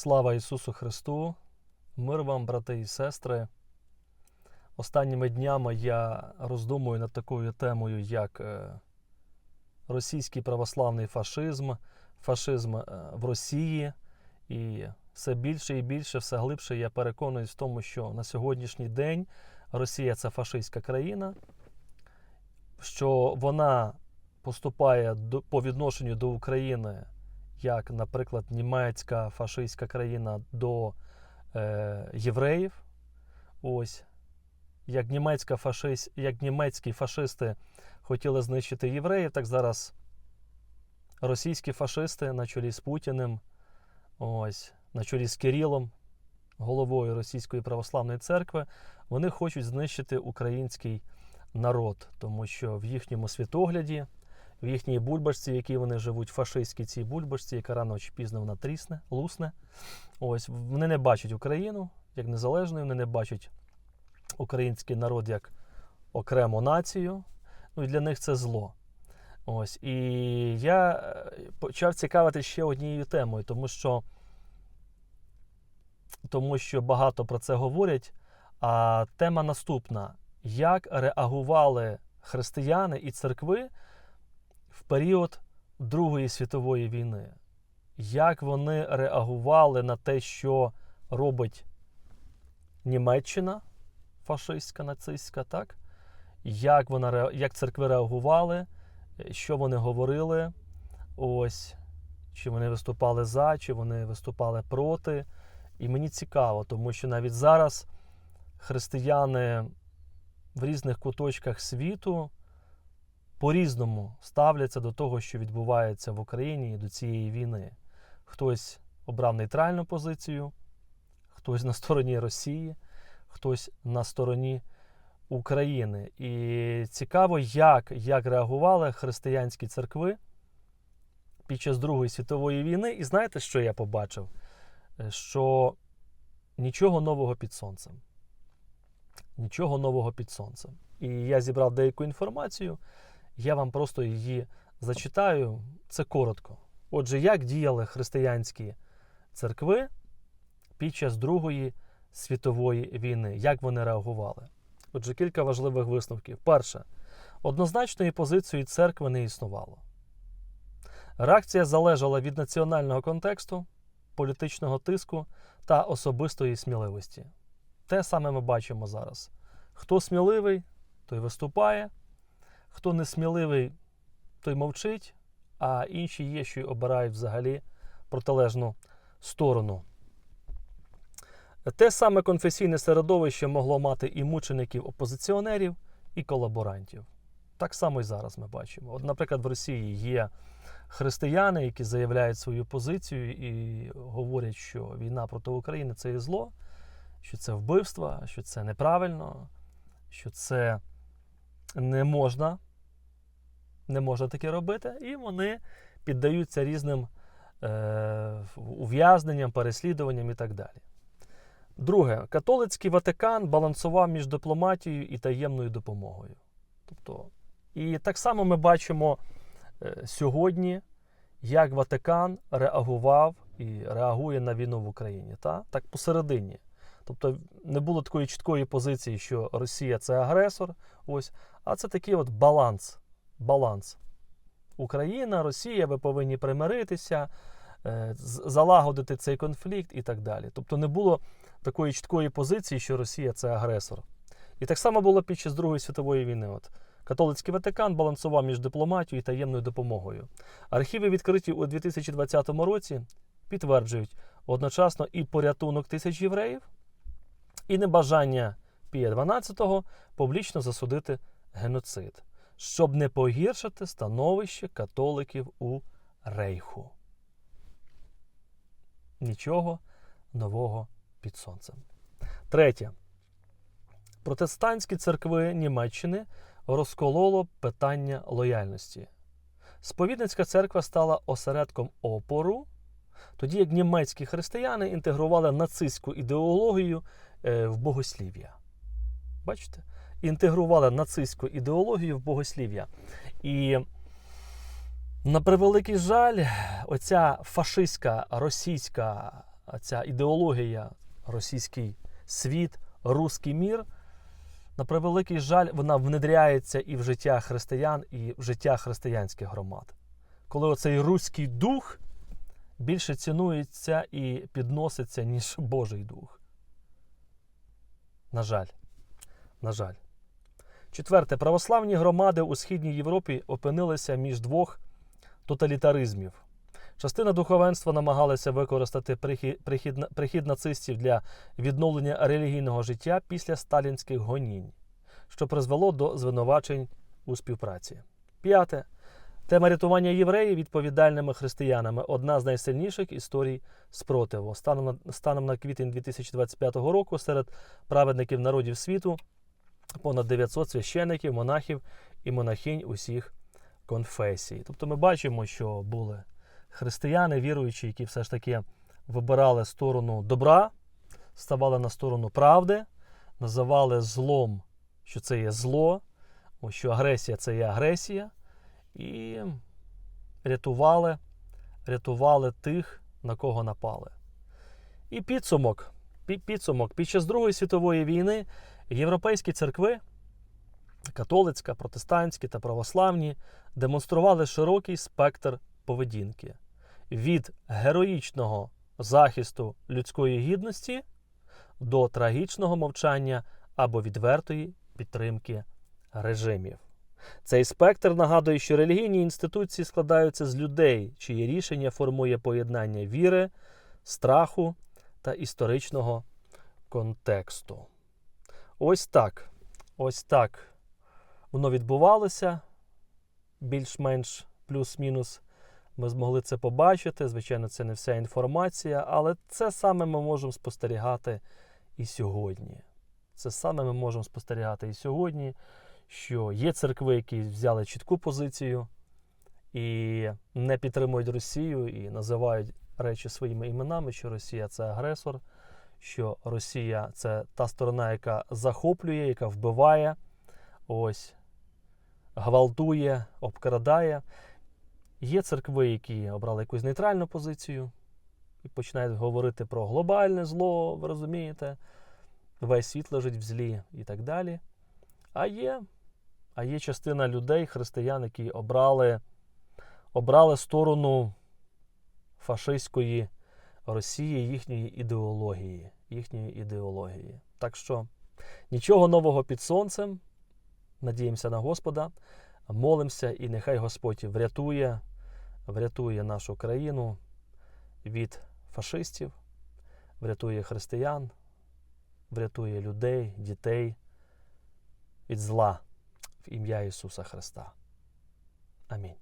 Слава Ісусу Христу! Мир вам, брати і сестри. Останніми днями я роздумую над такою темою, як е, російський православний фашизм, фашизм е, в Росії. І все більше і більше, все глибше я переконуюсь в тому, що на сьогоднішній день Росія це фашистська країна, що вона поступає по відношенню до України як, наприклад, німецька фашистська країна до е, євреїв. Ось. Як, німецька фашист, як німецькі фашисти хотіли знищити євреїв, так зараз російські фашисти на чолі з Путіним, ось, на чолі з Кирилом, головою Російської православної церкви, вони хочуть знищити український народ, тому що в їхньому світогляді в їхній бульбашці, в якій вони живуть, фашистській цій бульбашці, яка рано чи пізно вона трісне, лусне. Ось вони не бачать Україну як незалежною, вони не бачать український народ як окрему націю. Ну і для них це зло. Ось. І я е, почав цікавитися ще однією темою, тому що, тому що багато про це говорять. А тема наступна: як реагували християни і церкви в період Другої світової війни? Як вони реагували на те, що робить Німеччина, фашистська, нацистська, так? Як, вона, як церкви реагували, що вони говорили? Ось, чи вони виступали за, чи вони виступали проти. І мені цікаво, тому що навіть зараз християни в різних куточках світу по-різному ставляться до того, що відбувається в Україні і до цієї війни. Хтось обрав нейтральну позицію, хтось на стороні Росії, хтось на стороні України. І цікаво, як, як реагували християнські церкви під час Другої світової війни. І знаєте, що я побачив? Е, Що нічого нового під сонцем. Нічого нового під сонцем. І я зібрав деяку інформацію, я вам просто її зачитаю. Це коротко. Отже, як діяли християнські церкви під час Другої світової війни? Як вони реагували? Отже, кілька важливих висновків. Перше, однозначної позиції церкви не існувало. Реакція залежала від національного контексту, політичного тиску та особистої сміливості. Те саме ми бачимо зараз. Хто сміливий, той виступає, хто не сміливий, той мовчить, а інші є, що й обирають взагалі протилежну сторону. Те саме конфесійне середовище могло мати і мучеників опозиціонерів, і колаборантів. Так само і зараз ми бачимо. От, наприклад, в Росії є християни, які заявляють свою позицію і говорять, що війна проти України це є зло, що це вбивство, що це неправильно, що це не можна, не можна таке робити, і вони піддаються різним е, ув'язненням, переслідуванням і так далі. Друге, католицький Ватикан балансував між дипломатією і таємною допомогою. Тобто, і так само ми бачимо е, сьогодні, як Ватикан реагував і реагує на війну в Україні. Та? Так посередині. Тобто не було такої чіткої позиції, що Росія це агресор, ось, а це такий от баланс. баланс. Україна, Росія, ви повинні примиритися, е, залагодити цей конфлікт і так далі. Тобто не було такої чіткої позиції, що Росія це агресор. І так само було під час Другої світової війни. От. Католицький Ватикан балансував між дипломатією і таємною допомогою. Архіви, відкриті у 2020 році, підтверджують одночасно і порятунок тисяч євреїв, і небажання Пія XII публічно засудити геноцид, щоб не погіршити становище католиків у Рейху. Нічого нового під сонцем. Третє. Протестантські церкви Німеччини розкололо питання лояльності. Сповідницька церква стала осередком опору, тоді як німецькі християни інтегрували нацистську ідеологію в богослів'я. Бачите? Інтегрували нацистську ідеологію в богослів'я. І на превеликий жаль, оця фашистська російська ця ідеологія, російський світ, руський мір, на превеликий жаль, вона внедряється і в життя християн, і в життя християнських громад. Коли оцей руський дух більше цінується і підноситься, ніж Божий дух. На жаль. На жаль. Четверте, православні громади у Східній Європі опинилися між двох тоталітаризмів. Частина духовенства намагалася використати прихід, прихід, нацистів для відновлення релігійного життя після сталінських гонінь, що призвело до звинувачень у співпраці. П'яте. Тема рятування євреїв відповідальними християнами одна з найсильніших історій спротиву. Станом на, станом на квітень 2025 року серед праведників народів світу понад 900 священиків, монахів і монахинь усіх конфесій. Тобто ми бачимо, що були християни, віруючі, які все ж таки вибирали сторону добра, ставали на сторону правди, називали злом, що це є зло, що агресія це є агресія, і рятували, рятували тих, на кого напали. І підсумок. Підсумок. Під час Другої світової війни європейські церкви, католицька, протестантські та православні, демонстрували широкий спектр поведінки від героїчного захисту людської гідності до трагічного мовчання або відвертої підтримки режимів. Цей спектр нагадує, що релігійні інституції складаються з людей, чиє рішення формує поєднання віри, страху та історичного контексту. Ось так. Ось так воно відбувалося. Більш-менш плюс-мінус ми змогли це побачити. Звичайно, це не вся інформація, але це саме ми можемо спостерігати і сьогодні. Це саме ми можемо спостерігати і сьогодні, що є церкви, які взяли чітку позицію і не підтримують Росію, і називають речі своїми іменами, що Росія це агресор, що Росія це та сторона, яка захоплює, яка вбиває, ось, гвалтує, обкрадає. Є церкви, які обрали якусь нейтральну позицію і починають говорити про глобальне зло, ви розумієте, весь світ лежить в злі і так далі. А є, а є частина людей, християн, які обрали, обрали сторону фашистської Росії, їхньої ідеології. Їхньої ідеології. Так що нічого нового під сонцем. Надіємося на Господа, молимося, і нехай Господь врятує, врятує нашу країну від фашистів, врятує християн, врятує людей, дітей від зла ім'я Ісуса Христа. Амінь.